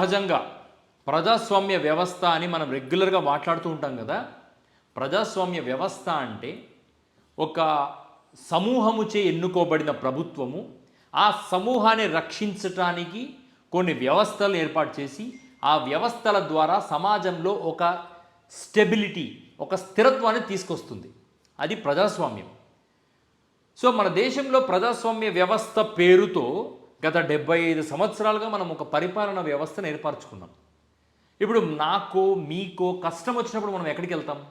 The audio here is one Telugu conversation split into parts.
సహజంగా ప్రజాస్వామ్య వ్యవస్థ అని మనం రెగ్యులర్గా మాట్లాడుతూ ఉంటాం కదా ప్రజాస్వామ్య వ్యవస్థ అంటే ఒక సమూహముచే ఎన్నుకోబడిన ప్రభుత్వము ఆ సమూహాన్ని రక్షించటానికి కొన్ని వ్యవస్థలు ఏర్పాటు చేసి ఆ వ్యవస్థల ద్వారా సమాజంలో ఒక స్టెబిలిటీ ఒక స్థిరత్వాన్ని తీసుకొస్తుంది. అది ప్రజాస్వామ్యం. సో మన దేశంలో ప్రజాస్వామ్య వ్యవస్థ పేరుతో గత డెబ్బై ఐదు సంవత్సరాలుగా మనం ఒక పరిపాలన వ్యవస్థను ఏర్పరచుకున్నాం. ఇప్పుడు నాకో మీకో కష్టం వచ్చినప్పుడు మనం ఎక్కడికి వెళ్తాం?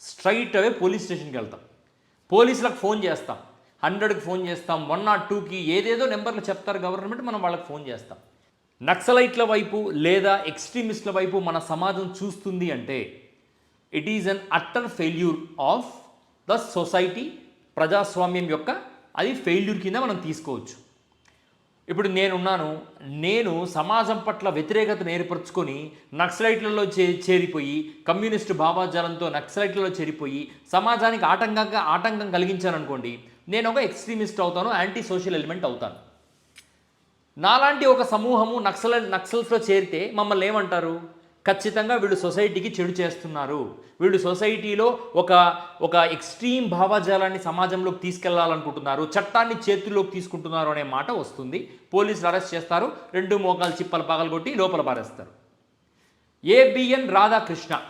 స్ట్రైట్ అవే పోలీస్ స్టేషన్కి వెళ్తాం. పోలీసులకు ఫోన్ చేస్తాం. హండ్రెడ్కి ఫోన్ చేస్తాం. వన్ నాట్ టూకి ఏదేదో నెంబర్లు చెప్తారు గవర్నమెంట్ మనం వాళ్ళకి ఫోన్ చేస్తాం. నక్సలైట్ల వైపు లేదా ఎక్స్ట్రీమిస్ట్ల వైపు మన సమాజం చూస్తుంది అంటే it is an utter failure of the society ప్రజాస్వామ్యం యొక్క అది ఫెయిల్యూర్ కింద మనం తీసుకోవచ్చు. ఇప్పుడు నేనున్నాను నేను సమాజం పట్ల వ్యతిరేకతను ఏర్పరచుకొని నక్సలైట్లలో చే చేరిపోయి కమ్యూనిస్టు భావాజాలంతో నక్సలైట్లలో చేరిపోయి సమాజానికి ఆటంకంగా ఆటంకం కలిగించాను అనుకోండి నేను ఒక ఎక్స్ట్రీమిస్ట్ అవుతాను యాంటీ సోషల్ ఎలిమెంట్ అవుతాను. నాలాంటి ఒక సమూహము నక్సల నక్సల్స్లో చేరితే మమ్మల్ని ఏమంటారు? ఖచ్చితంగా వీళ్ళు సొసైటీకి చెడు చేస్తున్నారు. వీళ్ళు సొసైటీలో ఒక ఒక ఎక్స్ట్రీమ్ భావజాలాన్ని సమాజంలోకి తీసుకెళ్ళాలనుకుంటున్నారు. చట్టాన్ని చేతుల్లోకి తీసుకుంటున్నారు అనే మాట వస్తుంది. పోలీసులు అరెస్ట్ చేస్తారు. రెండు మోకాలు చిప్పలు పగలగొట్టి లోపల పారేస్తారు. ఏబిఎన్ రాధాకృష్ణ.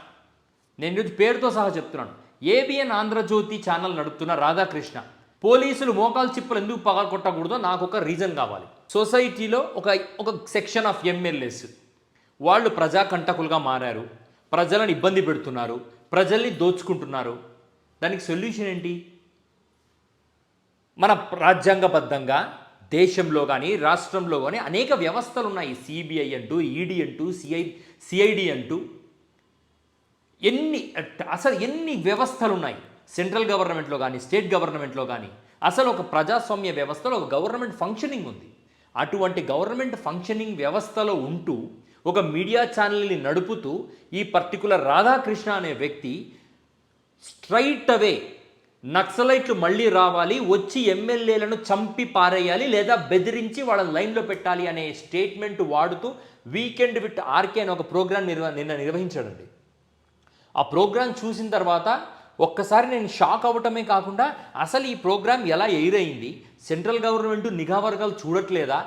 నేను ఈరోజు పేరుతో సహా చెప్తున్నాను. ఏబిఎన్ ఆంధ్రజ్యోతి ఛానల్ నడుపుతున్న రాధాకృష్ణ. పోలీసులు మోకాలు చిప్పలు ఎందుకు పగలగొట్టకూడదో నాకు ఒక రీజన్ కావాలి. సొసైటీలో ఒక ఒక సెక్షన్ ఆఫ్ ఎమ్మెల్యేస్. వాళ్ళు ప్రజాకంటకులుగా మారారు ప్రజలను ఇబ్బంది పెడుతున్నారు ప్రజల్ని దోచుకుంటున్నారు. దానికి సొల్యూషన్ ఏంటి? మన రాజ్యాంగబద్ధంగా దేశంలో కానీ రాష్ట్రంలో కానీ అనేక వ్యవస్థలు ఉన్నాయి సిబిఐ అంటూ ఈడీ అంటూ సిఐ సిఐడి అంటూ. ఎన్ని అసలు ఎన్ని వ్యవస్థలు ఉన్నాయి సెంట్రల్ గవర్నమెంట్లో కానీ స్టేట్ గవర్నమెంట్లో కానీ అసలు ఒక ప్రజాస్వామ్య వ్యవస్థలో ఒక గవర్నమెంట్ ఫంక్షనింగ్ ఉంది. అటువంటి గవర్నమెంట్ ఫంక్షనింగ్ వ్యవస్థలో ఉంటూ ఒక మీడియా ఛానల్ని నడుపుతూ ఈ పర్టికులర్ రాధాకృష్ణ అనే వ్యక్తి స్ట్రైట్ అవే నక్సలైట్లు మళ్ళీ రావాలి వచ్చి ఎమ్మెల్యేలను చంపి పారేయాలి లేదా బెదిరించి వాళ్ళ లైన్లో పెట్టాలి అనే స్టేట్మెంట్ వాడుతూ వీకెండ్ విత్ ఆర్కే అనే ఒక ప్రోగ్రాం నిర్వ నిన్న నిర్వహించాడండి. ఆ ప్రోగ్రాం చూసిన తర్వాత ఒక్కసారి నేను షాక్ అవ్వటమే కాకుండా అసలు ఈ ప్రోగ్రాం ఎలా ఎయిర్ అయింది? సెంట్రల్ గవర్నమెంట్ నిఘా వర్గాలు చూడట్లేదా?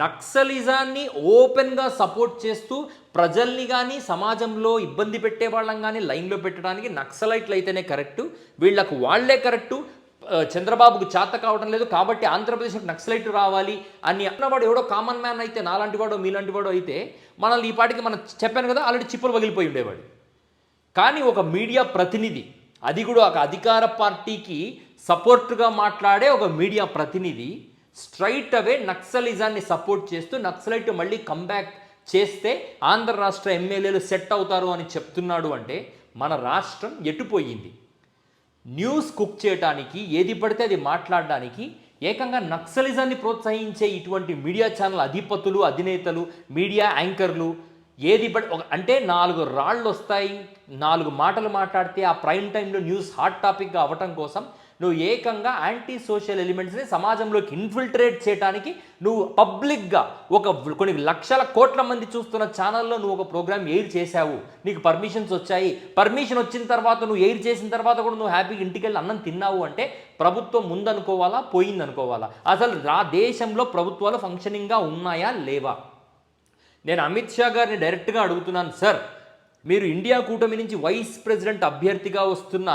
నక్సలిజాన్ని ఓపెన్గా సపోర్ట్ చేస్తూ ప్రజల్ని కానీ సమాజంలో ఇబ్బంది పెట్టే వాళ్ళని కానీ లైన్లో పెట్టడానికి నక్సలైట్లు అయితేనే కరెక్టు. వీళ్ళకు వాళ్ళే కరెక్టు. చంద్రబాబుకు చేత కావడం లేదు. కాబట్టి ఆంధ్రప్రదేశ్కి నక్సలైట్ రావాలి అని అన్నవాడు ఎవడో కామన్ మ్యాన్ అయితే నాలాంటి వాడో మీలాంటి వాడో అయితే మనల్ని ఈ పాటికి మనం చెప్పాను కదా ఆల్రెడీ చిప్పులు పగిలిపోయి ఉండేవాడు. కానీ ఒక మీడియా ప్రతినిధి అది కూడా ఒక అధికార పార్టీకి సపోర్ట్గా మాట్లాడే ఒక మీడియా ప్రతినిధి స్ట్రైట్ అవే నక్సలిజాన్ని సపోర్ట్ చేస్తూ నక్సలైట్ మళ్ళీ కంబ్యాక్ చేస్తే ఆంధ్ర రాష్ట్ర ఎమ్మెల్యేలు సెట్ అవుతారు అని చెప్తున్నాడు అంటే మన రాష్ట్రం ఎటుపోయింది? న్యూస్ కుక్ చేయడానికి ఏది పడితే అది మాట్లాడడానికి ఏకంగా నక్సలిజాన్ని ప్రోత్సహించే ఇటువంటి మీడియా ఛానల్ అధిపతులు అధినేతలు మీడియా యాంకర్లు ఏది పడి ఒక అంటే నాలుగు రాళ్ళు వస్తాయి నాలుగు మాటలు మాట్లాడితే ఆ ప్రైమ్ టైంలో న్యూస్ హాట్ టాపిక్గా అవ్వటం కోసం నువ్వు ఏకంగా యాంటీ సోషల్ ఎలిమెంట్స్ని సమాజంలోకి ఇన్ఫిల్ట్రేట్ చేయడానికి నువ్వు పబ్లిక్గా ఒక కొన్ని లక్షల కోట్ల మంది చూస్తున్న ఛానల్లో నువ్వు ఒక ప్రోగ్రామ్ ఎయిర్ చేశావు. నీకు పర్మిషన్స్ వచ్చాయి. పర్మిషన్ వచ్చిన తర్వాత నువ్వు ఎయిర్ చేసిన తర్వాత కూడా నువ్వు హ్యాపీగా ఇంటికి వెళ్ళి అన్నం తిన్నావు అంటే ప్రభుత్వం ముందనుకోవాలా పోయిందనుకోవాలా? అసలు రా దేశంలో ప్రభుత్వాలు ఫంక్షనింగ్గా ఉన్నాయా లేవా? నేను అమిత్ షా గారిని డైరెక్ట్గా అడుగుతున్నాను సార్ మీరు ఇండియా కూటమి నుంచి వైస్ ప్రెసిడెంట్ అభ్యర్థిగా వస్తున్న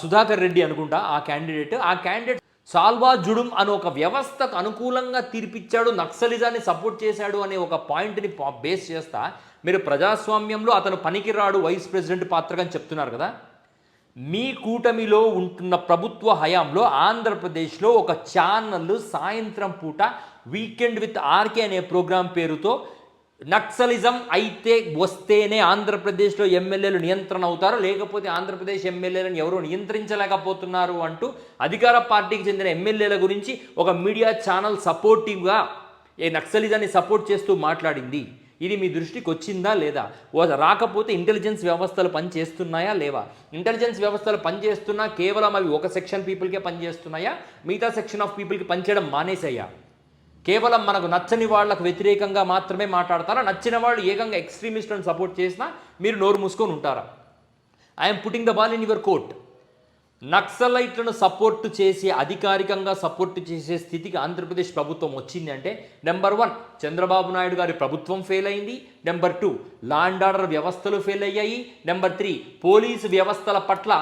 సుధాకర్ రెడ్డి అనుకుంటా ఆ క్యాండిడేట్ ఆ క్యాండిడేట్ సాల్వా జుడుం అనే ఒక వ్యవస్థకు అనుకూలంగా తీర్పిచ్చాడు నక్సలిజాన్ని సపోర్ట్ చేశాడు అనే ఒక పాయింట్ని బేస్ చేస్తా. మీరు ప్రజాస్వామ్యంలో అతను పనికిరాడు వైస్ ప్రెసిడెంట్ పాత్రగా అని చెప్తున్నారు కదా. మీ కూటమిలో ఉంటున్న ప్రభుత్వ హయాంలో ఆంధ్రప్రదేశ్లో ఒక ఛానల్ సాయంత్రం పూట వీకెండ్ విత్ ఆర్కే అనే ప్రోగ్రాం పేరుతో నక్సలిజం అయితే వస్తేనే ఆంధ్రప్రదేశ్లో ఎమ్మెల్యేలు నియంత్రణ అవుతారు. లేకపోతే ఆంధ్రప్రదేశ్ ఎమ్మెల్యేలను ఎవరు నియంత్రించలేకపోతున్నారు అంటూ అధికార పార్టీకి చెందిన ఎమ్మెల్యేల గురించి ఒక మీడియా ఛానల్ సపోర్టివ్గా ఏ నక్సలిజాన్ని సపోర్ట్ చేస్తూ మాట్లాడింది. ఇది మీ దృష్టికి వచ్చిందా లేదా? రాకపోతే ఇంటెలిజెన్స్ వ్యవస్థలు పనిచేస్తున్నాయా లేవా? ఇంటెలిజెన్స్ వ్యవస్థలు పనిచేస్తున్నా కేవలం అవి ఒక సెక్షన్ పీపుల్కే పనిచేస్తున్నాయా? మిగతా సెక్షన్ ఆఫ్ పీపుల్కి పనిచేయడం మానేసాయా కేవలం మనకు నచ్చని వాళ్ళకు వ్యతిరేకంగా మాత్రమే మాట్లాడతారా? నచ్చిన వాళ్ళు ఏకంగా ఎక్స్ట్రీమిస్టులను సపోర్ట్ చేసినా మీరు నోరు మూసుకొని ఉంటారా? I'm putting the ball in your court నక్సలైట్లను support చేసి అధికారికంగా సపోర్ట్ చేసే స్థితికి ఆంధ్రప్రదేశ్ ప్రభుత్వం వచ్చింది అంటే నెంబర్ వన్ చంద్రబాబు నాయుడు గారి ప్రభుత్వం ఫెయిల్ అయింది. Number two law and order వ్యవస్థలు ఫెయిల్ అయ్యాయి. నెంబర్ త్రీ పోలీసు వ్యవస్థల పట్ల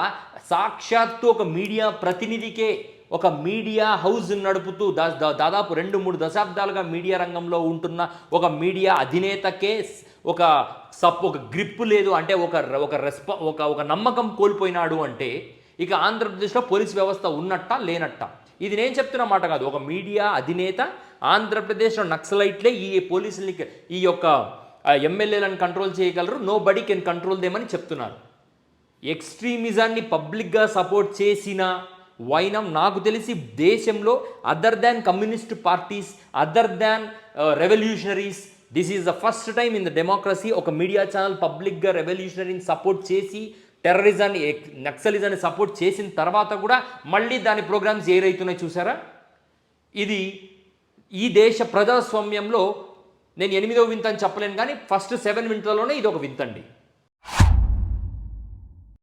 సాక్షాత్తు ఒక మీడియా ప్రతినిధికే ఒక మీడియా హౌస్ నడుపుతూ దా- దా- దాదాపు రెండు మూడు దశాబ్దాలుగా మీడియా రంగంలో ఉంటున్న ఒక మీడియా అధినేతకే ఒక సప్ ఒక గ్రిప్ లేదు. అంటే ఒక ఒక రెస్పా ఒక ఒక నమ్మకం కోల్పోయినాడు అంటే ఇక ఆంధ్రప్రదేశ్లో పోలీస్ వ్యవస్థ ఉన్నట్ట లేనట్ట? ఇది నేను చెప్తున్న మాట కాదు. ఒక మీడియా అధినేత ఆంధ్రప్రదేశ్లో నక్సలైట్లే ఈ పోలీసుల్ని ఈ యొక్క ఎమ్మెల్యేలను కంట్రోల్ చేయగలరు. నో బడీ కెన్ కంట్రోల్ దేమని చెప్తున్నారు. ఎక్స్ట్రీమిజాన్ని పబ్లిక్గా సపోర్ట్ చేసిన వైనం నాకు తెలిసి దేశంలో other than communist parties other than revolutionaries this is the first time in the democracy ఒక మీడియా ఛానల్ పబ్లిక్గా రెవల్యూషనరీని సపోర్ట్ చేసి టెర్రరిజాన్ని నక్సలిజాన్ని సపోర్ట్ చేసిన తర్వాత కూడా మళ్ళీ దాని ప్రోగ్రామ్స్ ఏరైతున్నాయి చూసారా? ఇది ఈ దేశ ప్రజాస్వామ్యంలో నేను ఎనిమిదవ వింత అని చెప్పలేను కానీ ఫస్ట్ సెవెన్ వింతలోనే ఇది ఒక వింతండి.